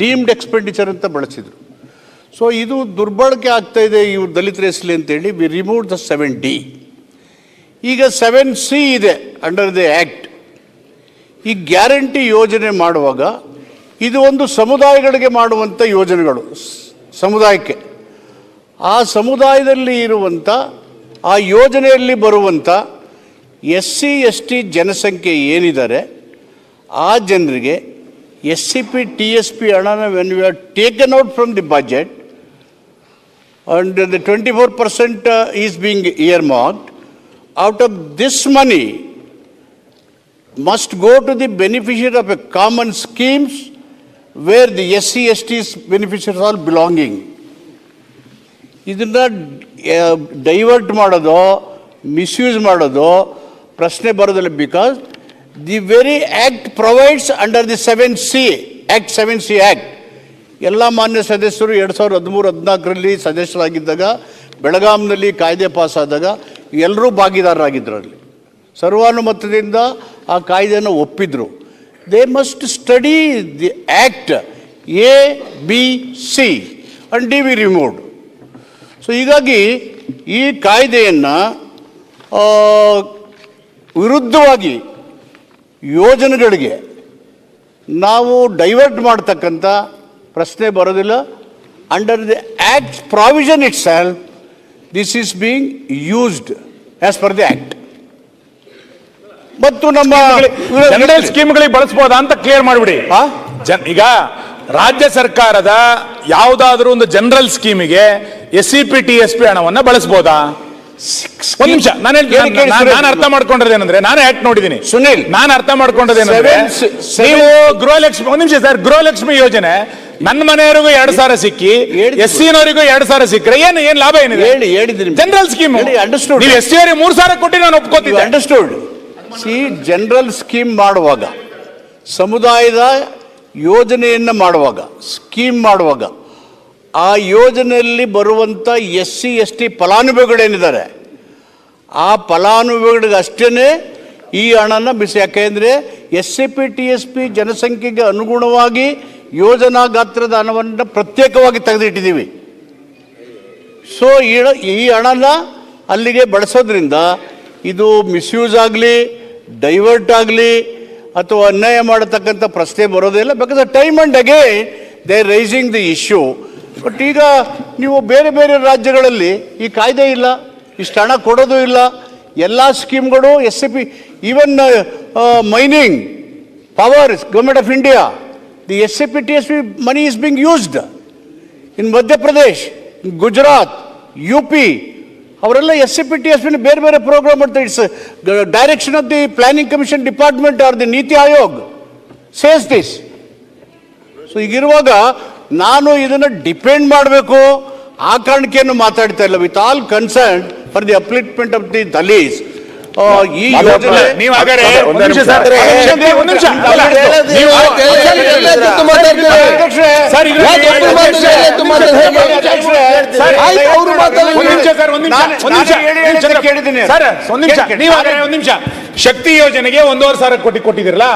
S9: ಡೀಮ್ಡ್ ಎಕ್ಸ್ಪೆಂಡಿಚರ್ ಅಂತ ಬಳಸಿದರು. ಸೊ ಇದು ದುರ್ಬಳಕೆ ಆಗ್ತಾಯಿದೆ ಇದೆ ಇವ್ರು ದಲಿತರ ಹೆಸಲಿ ಅಂತೇಳಿ we remove the seven D ಈಗ ಸೆವೆನ್ ಸಿ ಇದೆ ಅಂಡರ್ ದಿ ಆ್ಯಕ್ಟ್ ಈ ಗ್ಯಾರಂಟಿ ಯೋಜನೆ ಮಾಡುವಾಗ, ಇದು ಒಂದು ಸಮುದಾಯಗಳಿಗೆ ಮಾಡುವಂಥ ಯೋಜನೆಗಳು ಸಮುದಾಯಕ್ಕೆ. ಆ ಸಮುದಾಯದಲ್ಲಿ ಇರುವಂಥ ಆ ಯೋಜನೆಯಲ್ಲಿ ಬರುವಂಥ ಎಸ್ ಸಿ ಎಸ್ ಟಿ ಜನಸಂಖ್ಯೆ ಏನಿದ್ದಾರೆ ಆ ಜನರಿಗೆ S C P T S P ಹಣನ when we are taken out from the budget and the twenty four percent is being earmarked out of this money must go to the beneficiary of a common schemes where the S C S T beneficiaries all belonging ಇದನ್ನ ಡೈವರ್ಟ್ ಮಾಡೋದು ಮಿಸ್ಯೂಸ್ ಮಾಡೋದು ಪ್ರಶ್ನೆ ಬರೋದಿಲ್ಲ because the very act provides under the seven C act seven C act ಎಲ್ಲ ಮಾನ್ಯ ಸದಸ್ಯರು ಎರಡು ಸಾವಿರದ ಹದಿಮೂರು, ಹದಿನಾಲ್ಕರಲ್ಲಿ ಸದಸ್ಯರಾಗಿದ್ದಾಗ, ಬೆಳಗಾಂನಲ್ಲಿ ಕಾಯ್ದೆ ಪಾಸ್ ಆದಾಗ ಎಲ್ಲರೂ ಭಾಗಿದಾರರಾಗಿದ್ದರು ಅಲ್ಲಿ ಸರ್ವಾನುಮತದಿಂದ ಆ ಕಾಯ್ದೆಯನ್ನು ಒಪ್ಪಿದ್ರು. They must study the act A B C and D we removed so ಹೀಗಾಗಿ ಈ ಕಾಯ್ದೆಯನ್ನು ವಿರುದ್ಧವಾಗಿ ಯೋಜನೆಗಳಿಗೆ ನಾವು ಡೈವರ್ಟ್ ಮಾಡ್ತಕ್ಕಂಥ ಪ್ರಶ್ನೆ ಬರೋದಿಲ್ಲ. Under the act provision itself this is being used as per the act ಮತ್ತು ನಮ್ಮ
S2: ಸ್ಕೀಮ್ಗಳಿಗೆ ಬಳಸ್ಬೋದಾ ಅಂತ ಕ್ಲಿಯರ್ ಮಾಡಿಬಿಡಿ. ಈಗ ರಾಜ್ಯ ಸರ್ಕಾರದ ಯಾವುದಾದ್ರೂ ಒಂದು general ಸ್ಕೀಮಿಗೆ S C P T S P ಹಣವನ್ನ ಬಳಸಬಹುದಾ ಒಂದ್ ನಿಮಿಷ ನಾನು. ನಾನು ಅರ್ಥ ಮಾಡ್ಕೊಂಡಿರೋದೇನಂದ್ರೆ ನಾನು ಆಕ್ಟ್ ನೋಡಿದೀನಿ
S9: ಸುನೀಲ್
S2: ನಾನು ಅರ್ಥ
S9: seven-
S2: ನೀವು ಗೃಹಲಕ್ಷ್ಮಿ ಒಂದ್ ನಿಮಿಷ ಸರ್ ಗೃಹಲಕ್ಷ್ಮಿ ಯೋಜನೆ ನನ್ನ ಮನೆಯವರಿಗೂ ಎರಡು ಸಾವಿರ ಸಿಕ್ಕಿ ಎಸ್ ಸಿನವರಿಗೂ ಎರಡು ಸಾವಿರ ಸಿಕ್ಕರೆ ಏನು ಏನ್ ಲಾಭ ಏನಿದೆ?
S9: ಹೇಳಿ ಹೇಳಿದ್ದೀನಿ
S2: ಜನರಲ್ ಸ್ಕೀಮ್
S9: ಅಂಡರ್ಸ್ಟೂಡ್
S2: ನೀವು ಎಸ್ ಸಿ ಅವರಿಗೆ ಮೂರು ಸಾವಿರ ಕೊಟ್ಟು ನಾನು ಒಪ್ಕೋತಿದ್ದೆ.
S9: ಅಂಡರ್ಸ್ಟೂಡ್ ಸಿ ಜನರಲ್ ಸ್ಕೀಮ್ ಮಾಡುವಾಗ ಸಮುದಾಯದ ಯೋಜನೆಯನ್ನು ಮಾಡುವಾಗ ಸ್ಕೀಮ್ ಮಾಡುವಾಗ, ಆ ಯೋಜನೆಯಲ್ಲಿ ಬರುವಂಥ ಎಸ್ ಸಿ, ಎಸ್ ಟಿ ಫಲಾನುಭವಿಗಳೇನಿದ್ದಾರೆ, ಆ ಫಲಾನುಭವಿಗಳಿಗೆ ಅಷ್ಟೇ ಈ ಹಣನ ಬಿಸಿ ಯಾಕೆಂದರೆ S C P, T S P ಜನಸಂಖ್ಯೆಗೆ ಅನುಗುಣವಾಗಿ ಯೋಜನಾ ಗಾತ್ರದ ಹಣವನ್ನು ಪ್ರತ್ಯೇಕವಾಗಿ ತೆಗೆದಿಟ್ಟಿದ್ದೀವಿ. ಸೊ ಈ ಹಣ- ಈ ಹಣನ ಅಲ್ಲಿಗೆ ಬಳಸೋದ್ರಿಂದ ಇದು ಮಿಸ್ಯೂಸ್ ಆಗಲಿ ಡೈವರ್ಟ್ ಆಗಲಿ ಅಥವಾ ಅನ್ಯಾಯ ಮಾಡತಕ್ಕಂಥ ಪ್ರಶ್ನೆ ಇಲ್ಲ because time and again they raising the issue but ಈಗ ನೀವು ಬೇರೆ ಬೇರೆ ರಾಜ್ಯಗಳಲ್ಲಿ ಈ ಕಾಯ್ದೆ ಇಲ್ಲ ಇಷ್ಟು ಹಣ ಕೊಡೋದು ಇಲ್ಲ, ಎಲ್ಲ ಸ್ಕೀಮ್ಗಳು S C P even mining power government of India the S C P T S P money is being used in Madhya Pradesh Gujarat U P ಅವರೆಲ್ಲ S C P T S P ಬೇರೆ ಬೇರೆ ಪ್ರೋಗ್ರಾಮ್ ಮಾಡ್ತಾ its direction of the planning commission department or the NITI Aayog. Says this so ಈಗಿರುವಾಗ ನಾನು ಇದನ್ನು ಡಿಪೆಂಡ್ ಮಾಡಬೇಕು. ಆ ಕಾರಣಕ್ಕೇನು ಮಾತಾಡ್ತಾ ಇಲ್ಲ. With all concern for the upliftment of the Dalits ಈ ಯೋಜನೆ
S2: ನೀವು ಹಾಗಾದ್ರೆ
S8: ಒಂದೇ
S2: ಒಂದ್ ನಿಮಿಷ
S8: ನಿಮಿಷ.
S2: ಸರ್ ಒಂದ್ ನಿಮಿಷ ಅಲ್ಲ, ನೀವು
S1: ಆಯ್ತು, ಎಲ್ಲ- ಎಲ್ಲ ಎತ್ತು ಮಾತಾಡ್ತೀರಿ.
S9: ಅಧ್ಯಕ್ಷರೇ,
S2: ಸರ್, ಈಗ
S1: ಯಾಕೆ ಒಬ್ರು ಮಾತಾಡ್ತಾರೆ, ಎತ್ತು ಮಾತಾಡ್ತಾರೆ ಹೇಗೆ?
S9: ಸರ್,
S1: ಆಯ್ತು, ಅವ್ರು ಮಾತಾಡ್ಲಿ.
S2: ಒಂದ್ ನಿಮಿಷ ಸರ್ ಒಂದ್ ನಿಮಿಷ
S9: ನಾನು-
S2: ಒಂದ್ ನಿಮಿಷ
S9: ಅಂತ ಕೇಳಿದ್ದೀನಿ.
S2: ಸರ್ ಒಂದ್ ನಿಮಿಷ. ನೀವು ಒಂದ್ ನಿಮಿಷ. ಶಕ್ತಿ ಯೋಜನೆಗೆ ಒಂದೂವರೆ ಸಾವಿರ ಕೋಟಿ ಕೊಟ್ಟಿದಿರಲ್ಲ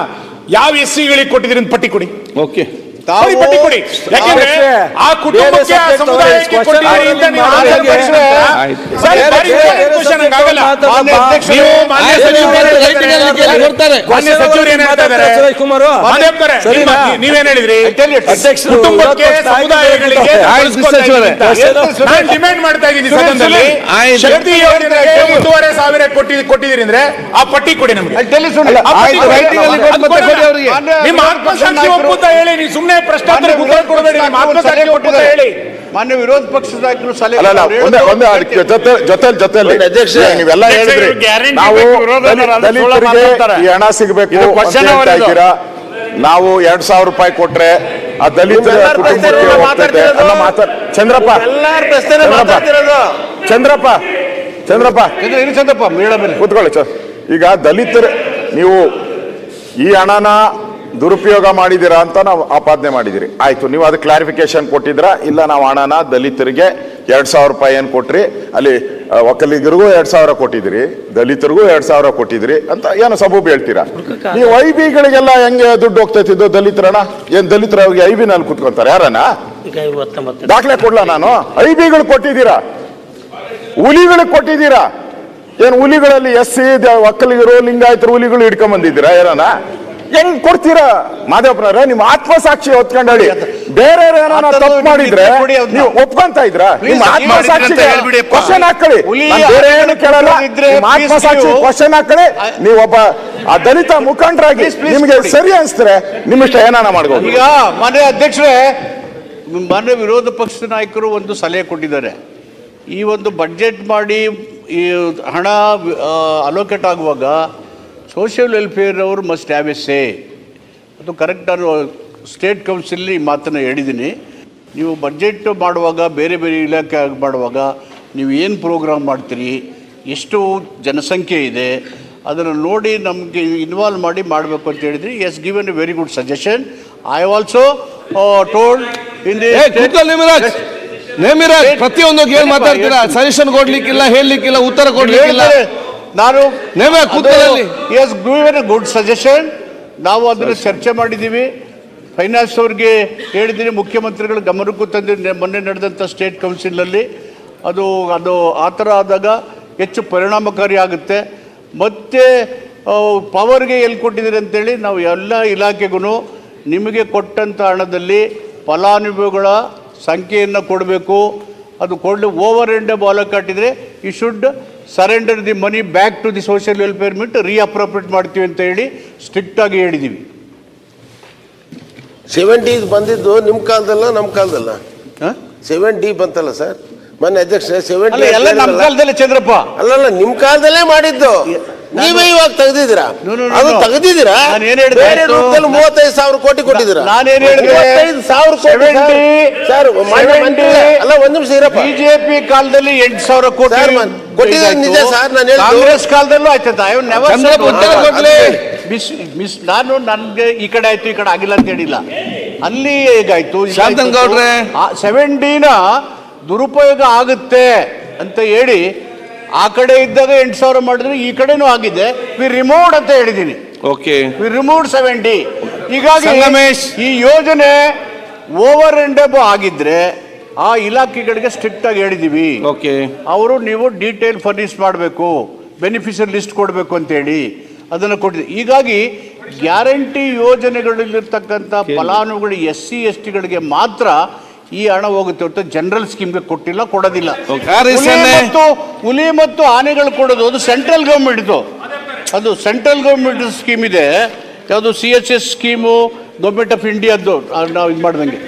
S2: ಯಾವ ಎಸ್ ಸಿಗಳಿಗೆ ಕೊಟ್ಟಿದ್ದೀರಿ ಅಂತ ಪಟ್ಟಿ ಕೊಡಿ.
S6: ಓಕೆ.
S9: ತಾವು-
S2: ಕೊಡಿ, ಪಟ್ಟಿ ಕೊಡಿ. ಯಾಕೆಂದ್ರೆ ಆ ಕುಟುಂಬಕ್ಕೆ ಆ ಸಮುದಾಯಕ್ಕೆ ಕೊಟ್ಟಿದ್ದೀರಿ ಅಂತ ನೀವು ಆನ್ಸರ್ ಕೊಡಿಸಿದ್ರೆ, ಸರ್, ಬಾರಿ question ಹಂಗಾಗಲ್ಲ. ನೀವು ಮಾನ್ಯ ಸಚಿವರು ಏನ್
S1: ರೈಟಿಂಗ್ ಅಲ್ಲಿ
S2: ಇದ್ದಾರೆ?
S1: ಕೇಳಿ ಬರ್ತಾರೆ.
S2: ಮಾನ್ಯ ಸಚಿವರು ಏನ್ ಹೇಳ್ತಾ ಇದ್ದಾರೆ
S7: ಕುಮಾರ್
S2: ಮಾದೇವ್ಕರೇ, ನಿಮ್ಮ- ನೀವೇನ್ ಹೇಳಿದ್ರಿ?
S7: ಅಧ್ಯಕ್ಷರು
S2: ಕುಟುಂಬಕ್ಕೆ ಸಮುದಾಯಗಳಿಗೆ
S1: ಆಯ್ತು,
S2: ಕಳಿಸ್ಕೊಡ್ತಾ
S1: ಸಚಿವರೇ.
S2: ಇದ್ದೀನಿ ಅಂತ. ನಾನು ಡಿಮ್ಯಾಂಡ್ ಮಾಡ್ತಾ ಇದ್ದೀನಿ ಸದನದಲ್ಲಿ.
S1: ಆಯ್ತು.
S2: ಶಕ್ತಿ ಯೋಜನೆಗೆ ಒಂದೂವರೆ ಸಾವಿರ ಕೊಟ್ಟಿದ್ದೀರಿ ಅಂದ್ರೆ ಆ ಪಟ್ಟಿ ಕೊಡಿ ನಮಗೆ. ನಿಮ್ಮ ಆತ್ಮಸಾಕ್ಷಿ ಒಪ್ಪುತ್ತಾ ಹೇಳಿ ನೀವು ಸುಮ್ಮನೆ ಪ್ರಶ್ನೋತ್ತರ ಉತ್ತರ ಕೊಡಬೇಡಿ ನಿಮ್ಮ ಆತ್ಮಸಾಕ್ಷಿ ಕೊಟ್ಟಿದ್ದಾರೆ. ಹೇಳಿ.
S9: ಮಾನ್ಯ ವಿರೋಧ ಪಕ್ಷದ
S8: ಜೊತೆ ಜೊತೆ ಜೊತೆಲಿ
S3: ಒಂದು ಅಧ್ಯಕ್ಷ.
S8: ನೀವೆಲ್ಲ ಹೇಳಿದ್ರಿ. ನಾವು ದಲಿತರಿಗೆ ಈ ಹಣ ಸಿಗಬೇಕು
S2: ಇದು
S8: ಅಂತ ಹೇಳ್ತಾ ಇದ್ದೀರಾ? ನಾವು ಎರಡ್ ಸಾವಿರ ರೂಪಾಯಿ ಕೊಟ್ರೆ ಆ
S3: ದಲಿತ
S8: ಕುಟುಂಬಕ್ಕೆ. ಚಂದ್ರಪ್ಪ. ಚಂದ್ರಪ್ಪ.
S3: ಮಾತಾಡ್ತಿರೋದು.
S8: ಚಂದ್ರಪ್ಪ. ಚಂದ್ರಪ್ಪ. ಕೂತ್ಕೊಳ್ಳಿ ಸರ್. ಈಗ ದಲಿತರು ನೀವು ಈ ಹಣನ ದುರುಪಯೋಗ ಮಾಡಿದ್ದೀರಾ ಅಂತ ನಾವು ಆಪಾದನೆ ಮಾಡಿದಿರಿ ಆಯ್ತು ನೀವು ಅದು ಕ್ಲಾರಿಫಿಕೇಶನ್ ಕೊಟ್ಟಿದ್ರಾ ಇಲ್ಲ ನಾವು ಹಣನ ದಲಿತರಿಗೆ ಎರಡ್ ಸಾವಿರ ರೂಪಾಯಿ ಏನು ಕೊಟ್ರಿ? ಅಲ್ಲಿ ಒಕ್ಕಲಿಗರಿಗೂ ಎರಡ್ ಸಾವಿರ ಕೊಟ್ಟಿದ್ರಿ ದಲಿತರಿಗೂ ಎರಡ್ ಸಾವಿರ ಕೊಟ್ಟಿದ್ರಿ ಅಂತ ಏನು ಸಬೂಬ್ ಹೇಳ್ತೀರಾ? ನೀವು ಐ ಬಿಗಳಿಗೆಲ್ಲ ಹೆಂಗೆ ದುಡ್ಡು ಹೋಗ್ತೈತಿದ್ದು ದಲಿತರಣ? ಏನ್ ದಲಿತರ ಐ ಬಿ ನಲ್ಲಿ ಕುತ್ಕೊಂತಾರೆ ಯಾರನ್ನ? ದಾಖಲೆ ಕೊಡ್ಲಾ ನಾನು? ಐ ಬಿಗಳು ಕೊಟ್ಟಿದ್ದೀರಾ? ಹುಲಿಗಳಿಗೆ ಕೊಟ್ಟಿದ್ದೀರಾ? ಏನು ಹುಲಿಗಳಲ್ಲಿ ಎಸ್ ಸಿ ಒಕ್ಕಲಿಗರು ಲಿಂಗಾಯತರು ಹುಲಿಗಳು ಹಿಡ್ಕೊಂಡ್ ಬಂದಿದ್ದೀರಾ ಏನಾನ ಹೆಂಗ್ ಕೊಡ್ತೀರಾ? ಮಾದೇವಪ್ಪನವ್ರೆ ನಿಮ್ಮ ಆತ್ಮಸಾಕ್ಷಿ ಹೊತ್ಕೊಂಡು ಹೇಳಿ. ಬೇರೆ ತಪ್ಪು ಮಾಡಿದ್ರೆ ನೀವು ಒಪ್ಕೊಂತ ಇದ್ರ ನಿಮ್ಮ
S9: ಆತ್ಮಸಾಕ್ಷಿ.
S8: ಕ್ವಶನ್ ಹಾಕೊಳ್ಳಿ ಬೇರೆ ಏನು ಕೇಳಲ್ಲ. ಆತ್ಮಸಾಕ್ಷಿ
S9: ನೀವು-
S8: ಕ್ವಶನ್ ಹಾಕೊಳ್ಳಿ ನೀವೊಬ್ಬ ಒಬ್ಬ ಆ ದಲಿತ ಮುಖಂಡರಾಗಿ ನಿಮಗೆ. ಸರಿ ಅನ್ಸ್ತಾರೆ ನಿಮ್ಮಿಷ್ಟ ಏನಾನ ಮಾಡ್ಬೋದು?
S9: ಈಗ ಮಾನ್ಯ ಅಧ್ಯಕ್ಷರೇ ಮಾನ್ಯ ವಿರೋಧ ಪಕ್ಷದ ನಾಯಕರು ಒಂದು ಸಲಹೆ ಕೊಟ್ಟಿದ್ದಾರೆ. ಈ ಒಂದು ಬಡ್ಜೆಟ್ ಮಾಡಿ ಈ ಹಣ ಅಲೋಕೇಟ್ ಆಗುವಾಗ ಸೋಷಿಯಲ್ ವೆಲ್ಫೇರ್ ಅವರು ಮಸ್ಟ್ ಹ್ಯಾವ್ ಎ ಸೇ. ಅದು ಕರೆಕ್ಟ್ ನಾನು ಸ್ಟೇಟ್ ಕೌನ್ಸಿಲಲ್ಲಿ ಈ ಮಾತನ್ನು ಹೇಳಿದ್ದೀನಿ. ನೀವು ಬಜೆಟ್ ಮಾಡುವಾಗ ಬೇರೆ ಬೇರೆ ಇಲಾಖೆ ಮಾಡುವಾಗ ನೀವು ಏನು ಪ್ರೋಗ್ರಾಮ್ ಮಾಡ್ತೀರಿ ಎಷ್ಟು ಜನಸಂಖ್ಯೆ ಇದೆ ಅದನ್ನು ನೋಡಿ ನಮಗೆ ಇನ್ವಾಲ್ವ್ ಮಾಡಿ ಮಾಡಬೇಕು ಅಂತ ಹೇಳಿದ್ರಿ. As given a very good suggestion I also told in
S1: the Nemiraj. ಪ್ರತಿಯೊಂದು ಏನ್ ಮಾತಾಡ್ತೀರಾ? ಸಜೆಷನ್ ಕೊಡ್ಲಿಕ್ಕಿಲ್ಲ ಹೇಳಲಿಕ್ಕಿಲ್ಲ ಉತ್ತರ ಕೊಡ್ಲಿಕ್ಕಿಲ್ಲ.
S9: ನಾನು as given a good suggestion ನಾವು ಅದನ್ನು ಚರ್ಚೆ ಮಾಡಿದ್ದೀವಿ. ಫೈನಾನ್ಸ್ ಅವ್ರಿಗೆ ಹೇಳಿದ್ದೀನಿ ಮುಖ್ಯಮಂತ್ರಿಗಳು ಗಮನಕ್ಕೂ ತಂದು ಮೊನ್ನೆ ನಡೆದಂಥ ಸ್ಟೇಟ್ ಕೌನ್ಸಿಲಲ್ಲಿ ಅದು ಅದು ಆ ಥರ ಆದಾಗ ಹೆಚ್ಚು ಪರಿಣಾಮಕಾರಿ ಆಗುತ್ತೆ. ಮತ್ತು ಪವರ್ಗೆ ಎಲ್ಲಿ ಕೊಟ್ಟಿದ್ದೀರಿ ಅಂತೇಳಿ ನಾವು ಎಲ್ಲ ಇಲಾಖೆಗೂ ನಿಮಗೆ ಕೊಟ್ಟಂಥ ಹಣದಲ್ಲಿ ಫಲಾನುಭವಿಗಳ ಸಂಖ್ಯೆಯನ್ನು ಕೊಡಬೇಕು. ಅದು ಕೊಡಲಿ ಓವರ್ ಎಂಡ್ ಬಾಲ ಕಟ್ಟಿದರೆ ಈ should surrender the money back to the social welfare ಮಿಟ್ reappropriate ಮಾಡ್ತೀವಿ ಅಂತ ಹೇಳಿ ಸ್ಟ್ರಿಕ್ಟ್ ಆಗಿ ಹೇಳಿದ್ದೀವಿ
S3: ಡಿ ಬಂದಿದ್ದು ನಿಮ್ಮ ಕಾಲದಲ್ಲ ನಮ್ಮ ಕಾಲದಲ್ಲ? ಸೆವೆನ್ ಡಿ ಬಂತಲ್ಲ ಸರ್ ಮೊನ್ನೆ ಅಧ್ಯಕ್ಷ
S9: ಸೆವೆನ್
S3: ಡಿ
S9: ಎಲ್ಲ ನಮ್ಮ ಕಾಲದಲ್ಲೇ ಚಂದ್ರಪ್ಪ.
S3: ಅಲ್ಲಲ್ಲ ನಿಮ್ ಕಾಲದಲ್ಲೇ ಮಾಡಿದ್ದು. ನೀವೇ ಇವಾಗ ತೆಗೆದಿದ್ದೀರಾ? ಅದು ತೆಗೆದಿದ್ದೀರಾ? ಬೇರೆ ರೂಪದಲ್ಲಿ ಮೂವತ್ತೈದು ಸಾವಿರ ಕೋಟಿ ಕೊಟ್ಟಿದ್ದೀರಾ?
S9: ನಾನೇನು ಹೇಳಿದೆ?
S3: ಸಾವಿರ ಕೋಟಿ
S9: 70,
S3: ಸರ್ ಮಾನ್ಯ
S9: 70,
S3: ಅಲ್ಲ ಒಂದು ನಿಮಿಷ ಇರಪ್ಪ.
S9: ಬಿಜೆಪಿ ಕಾಲದಲ್ಲಿ ಎಂಟು ಸಾವಿರ ಕೋಟಿ
S3: ನಿಜ ಸರ್, ನಾನು.
S9: ಕಾಂಗ್ರೆಸ್ ಕಾಲದಲ್ಲೂ ಆಯ್ತದ ಐ ನೆವರ್. ಮಿಸ್ ಮಿಸ್ ನಾನು ನನ್ಗೆ ಈ ಕಡೆ ಆಯ್ತು ಈ ಕಡೆ ಆಗಿಲ್ಲ ಅಂತ ಹೇಳಿಲ್ಲ. ಅಲ್ಲಿ ಹೇಗಾಯ್ತು?
S1: ಸೆವೆನ್ ಗೌಡ್ರೆ.
S9: ಸೆವೆಂಟಿನ ದುರುಪಯೋಗ ಆಗುತ್ತೆ ಅಂತ ಹೇಳಿ ಆ ಕಡೆ ಇದ್ದಾಗ ಎಂಟು ಸಾವಿರ ಮಾಡಿದ್ರೆ ಈ ಕಡೆನೂ ಆಗಿದೆ. ವಿ ರಿಮೋಡ್ ಅಂತ ಹೇಳಿದ್ದೀನಿ.
S7: ಓಕೆ
S9: ವಿ ರಿಮೂವ್ ಸೆವೆಂಟಿ ಹೀಗಾಗಿ
S1: ಸಂಗಮೇಶ್.
S9: ಈ ಯೋಜನೆ ಓವರ್ ಎಂಡೆಬ್ ಅಬ್ ಆಗಿದ್ರೆ ಆ ಇಲಾಖೆಗಳಿಗೆ ಸ್ಟ್ರಿಕ್ಟ್ ಆಗಿ ಹೇಳಿದೀವಿ.
S7: ಓಕೆ
S9: ಅವರು ನೀವು ಡೀಟೇಲ್ ಫರ್ನಿಶ್ ಮಾಡಬೇಕು ಬೆನಿಫಿಷಿಯರ್ ಲಿಸ್ಟ್ ಕೊಡಬೇಕು ಅಂತೇಳಿ ಅದನ್ನು ಕೊಟ್ಟಿದೆ ಹೀಗಾಗಿ ಗ್ಯಾರಂಟಿ ಯೋಜನೆಗಳಲ್ಲಿರ್ತಕ್ಕಂಥ ಫಲಾನುಭವಿಗಳು ಎಸ್ ಸಿ ಎಸ್ ಟಿಗಳಿಗೆ ಮಾತ್ರ ಈ ಹಣ ಹೋಗುತ್ತೆ ಹೊರತು ಜನರಲ್ ಸ್ಕೀಮ್ಗೆ ಕೊಟ್ಟಿಲ್ಲ ಕೊಡೋದಿಲ್ಲ. ಹುಲಿ ಮತ್ತು ಹುಲಿ ಮತ್ತು ಆನೆಗಳು ಕೊಡೋದು ಅದು ಸೆಂಟ್ರಲ್ ಗೌರ್ಮೆಂಟ್ದು ಅದು ಸೆಂಟ್ರಲ್ ಗೌರ್ಮೆಂಟ್ ಸ್ಕೀಮ್ ಇದೆ. ಯಾವುದು C H S scheme government of ಇಂಡಿಯಾದ್ದು ನಾವು ಇದು ಮಾಡ್ದಂಗೆ?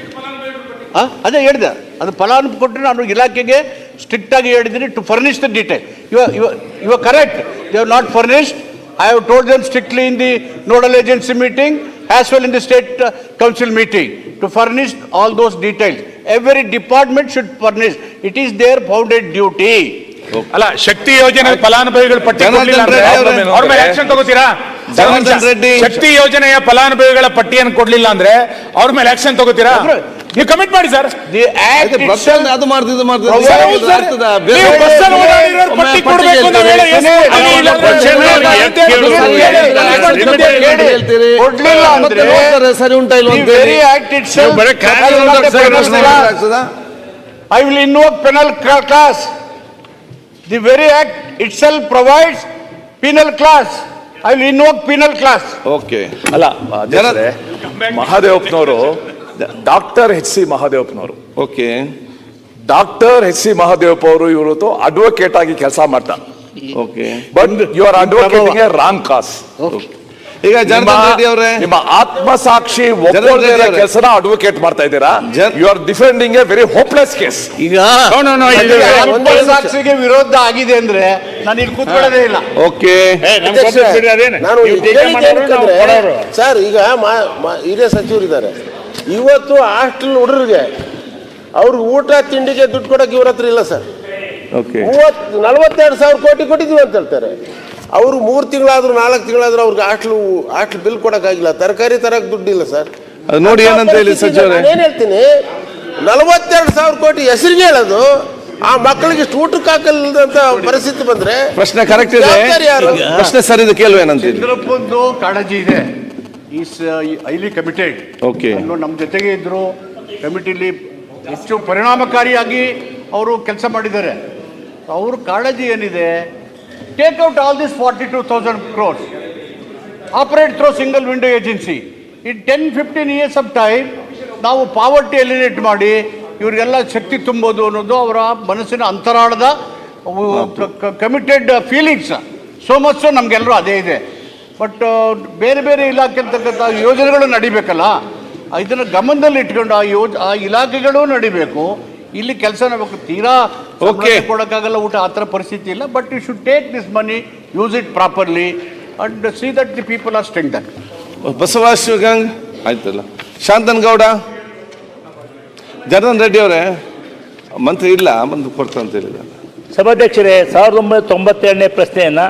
S9: ಅದೇ ಹೇಳಿದೆ. ಅದು ಫಲಾನುಭವಿ ಕೊಟ್ಟರೆ ನಾನು ಇಲಾಖೆಗೆ ಸ್ಟ್ರಿಕ್ಟಾಗಿ ಹೇಳಿದ್ದೀನಿ ಟು ಫರ್ನಿಶ್ ದ ಡೀಟೇಲ್ ಇವ ಇವ ಇವ correct you have not furnished I have told them strictly in the nodal agency meeting as well in the state council meeting to furnish all those details every department should furnish it is their founded duty
S2: ಅಲ್ಲ ಶಕ್ತಿ ಯೋಜನೆ ಫಲಾನುಭವಿಗಳು ಪಟ್ಟಿ
S1: ಜನಾರ್ದನ್
S2: ಅಂದ್ರೆ
S1: ರೆಡ್ಡಿ ಅವ್ರ
S2: ಮೇಲೆ ಆಕ್ಷನ್ ತಗೋತೀರಾ? ಶಕ್ತಿ ಯೋಜನೆಯ ಫಲಾನುಭವಿಗಳ ಪಟ್ಟಿಯನ್ನು ಕೊಡ್ಲಿಲ್ಲ ಅಂದ್ರೆ ಅವ್ರ ಮೇಲೆ ಆಕ್ಷನ್ ತಗೋತೀರಾ? ನೀವು ಕಮಿಟ್ ಮಾಡಿ ಸರ್
S9: ಐ
S1: ವಿಲ್ ಅದು ಮಾಡ್ತಿದ್ದು
S2: ಸರ್.
S1: ಉಂಟಾ ಇಲ್ಲ ಅಂತ
S9: ವೆರಿ
S1: ಹೇಳಿ.
S9: Act it The very act itself provides penal class. I will invoke penal class.
S1: Okay
S7: ಅಲ್ಲ ಅಧ್ಯಕ್ಷರೇ, ಮಹಾದೇವಪ್ಪನವರು doctor H C ಮಹಾದೇವಪ್ಪನವರು.
S1: Okay
S7: doctor H C Mahadevappa ಅವರು ಇವರು ಅಡ್ವೊಕೇಟ್ ಆಗಿ ಕೆಲಸ ಮಾಡ್ತಾರೆ
S1: okay
S7: but you are advocating wrong cause
S1: ಈಗ ಜನಾರ್ದನ್ ರೆಡ್ಡಿ ಅವರೇ.
S7: ನಿಮ್ಮ ಆತ್ಮಸಾಕ್ಷಿ ಕೆಲಸನ ಅಡ್ವೊಕೇಟ್ ಮಾಡ್ತಾ ಇದ್ದೀರಾ?
S1: Jan-
S7: you are defending a very hopeless case
S9: ಈಗ. ಸಾಕ್ಷಿಗೆ ವಿರೋಧ ಆಗಿದೆ ಅಂದ್ರೆ ನಾನು ಇಲ್ಲಿ ಕೂತ್ಕೊಳ್ಳೋದೇ ಇಲ್ಲ.
S1: ಓಕೆ
S3: ನಾನು ಸರ್ ಈಗ ಹಿರಿಯ ಸಚಿವರು ಇದ್ದಾರೆ ಸಚಿವರಿದ್ದಾರೆ. ಇವತ್ತು ಹಾಸ್ಟೆಲ್ ಹುಡುಗರಿಗೆ ಅವ್ರಿಗೆ ಊಟ ತಿಂಡಿಗೆ ದುಡ್ಡು ಕೊಡಕ್ಕೆ ಇವ್ರ ಹತ್ರ ಇಲ್ಲ ಸರ್.
S1: ಓಕೆ
S3: ಮೂವತ್ ನಲವತ್ತೆರಡು ಸಾವಿರ ಕೋಟಿ ಕೊಟ್ಟಿದ್ದೀವಿ ಅಂತ ಹೇಳ್ತಾರೆ. ಅವರು ಮೂರು ತಿಂಗಳಾದ್ರೂ ನಾಲ್ಕು ತಿಂಗಳಾದ್ರೂ ಅವ್ರಿಗೆ ಆಟ್ಲು ಆಟ್ಲು ಬಿಲ್ ಕೊಡೋಕ್ಕಾಗಿಲ್ಲ. ತರಕಾರಿ ತರಕ್ಕೆ ದುಡ್ಡಿಲ್ಲ ಸರ್.
S1: ಅದು ನೋಡಿ ಏನಂತ ಹೇಳಿ ಸಚಿವರೇ
S3: ಏನು ಹೇಳ್ತೀನಿ ನಲವತ್ತೆರಡು ಸಾವಿರ ಕೋಟಿ ಹೆಸರಿಗೆ ಹೇಳೋದು ಆ ಮಕ್ಕಳಿಗೆ ಇಷ್ಟು ಊಟಕ್ಕೆ ಹಾಕಲ್ದಂತ ಪರಿಸ್ಥಿತಿ ಬಂದ್ರೆ
S1: ಪ್ರಶ್ನೆ ಕರೆಕ್ಟ್ ಇದೆ.
S3: ಜವಾಬ್ದಾರಿ ಯಾರು?
S1: ಪ್ರಶ್ನೆ ಸರಿ ಇದೆ ಕೇಳುವೇನಂತ
S9: ಯಡಿಯೂರಪ್ಪಂದು ಕಾಳಜಿ ಇದೆ. Is highly committed
S1: Okay.
S9: ನಮ್ಮ ಜೊತೆಗೆ ಇದ್ರು. ಕಮಿಟಿಲಿ ಹೆಚ್ಚು ಪರಿಣಾಮಕಾರಿಯಾಗಿ ಅವರು ಕೆಲಸ ಮಾಡಿದ್ದಾರೆ. ಅವ್ರ ಕಾಳಜಿ ಏನಿದೆ? Take out all this forty two thousand through operate window agency in ten fifteen years of time ನಾವು ಪಾವರ್ಟಿ ಎಲಿನೇಟ್ ಮಾಡಿ, ಇವರಿಗೆಲ್ಲ ಶಕ್ತಿ ತುಂಬೋದು ಅನ್ನೋದು ಅವರ ಮನಸ್ಸಿನ ಅಂತರಾಳದ ಕಮಿಟೆಡ್ ಫೀಲಿಂಗ್ಸ್ ಸೋ ಮಚ್ ನಮಗೆಲ್ಲರೂ ಅದೇ ಇದೆ. ಬಟ್ ಬೇರೆ ಬೇರೆ ಇಲಾಖೆ ಅಂತಕ್ಕಂಥ ಯೋಜನೆಗಳು ನಡಿಬೇಕಲ್ಲ, ಇದನ್ನು ಗಮನದಲ್ಲಿ ಇಟ್ಕೊಂಡು ಆ ಯೋಜ, ಆ ಇಲಾಖೆಗಳು ನಡಿಬೇಕು. ಇಲ್ಲಿ ಕೆಲಸ ಬೇಕು. ತೀರಾ
S1: ಓಕೆ
S9: ಕೊಡೋಕ್ಕಾಗಲ್ಲ ಊಟ ಆ ಥರ ಪರಿಸ್ಥಿತಿ ಇಲ್ಲ. But you should take this money use it properly and see that the people are strengthen
S1: Basava Shivganga ಆಯ್ತಲ್ಲ. ಶಾಂತನಗೌಡ ಜನಾರ್ದನ್ ರೆಡ್ಡಿ ಅವರೇ ಮಂತ್ರಿ ಇಲ್ಲ ಮಂತ್ರಿ ಕೊಡ್ತಾ ಅಂತ ಹೇಳಿದ
S10: ಸಭಾಧ್ಯಕ್ಷರೇ ಸಾವಿರದ ಒಂಬೈನೂರ ತೊಂಬತ್ತೆರಡನೇ ಪ್ರಶ್ನೆಯನ್ನ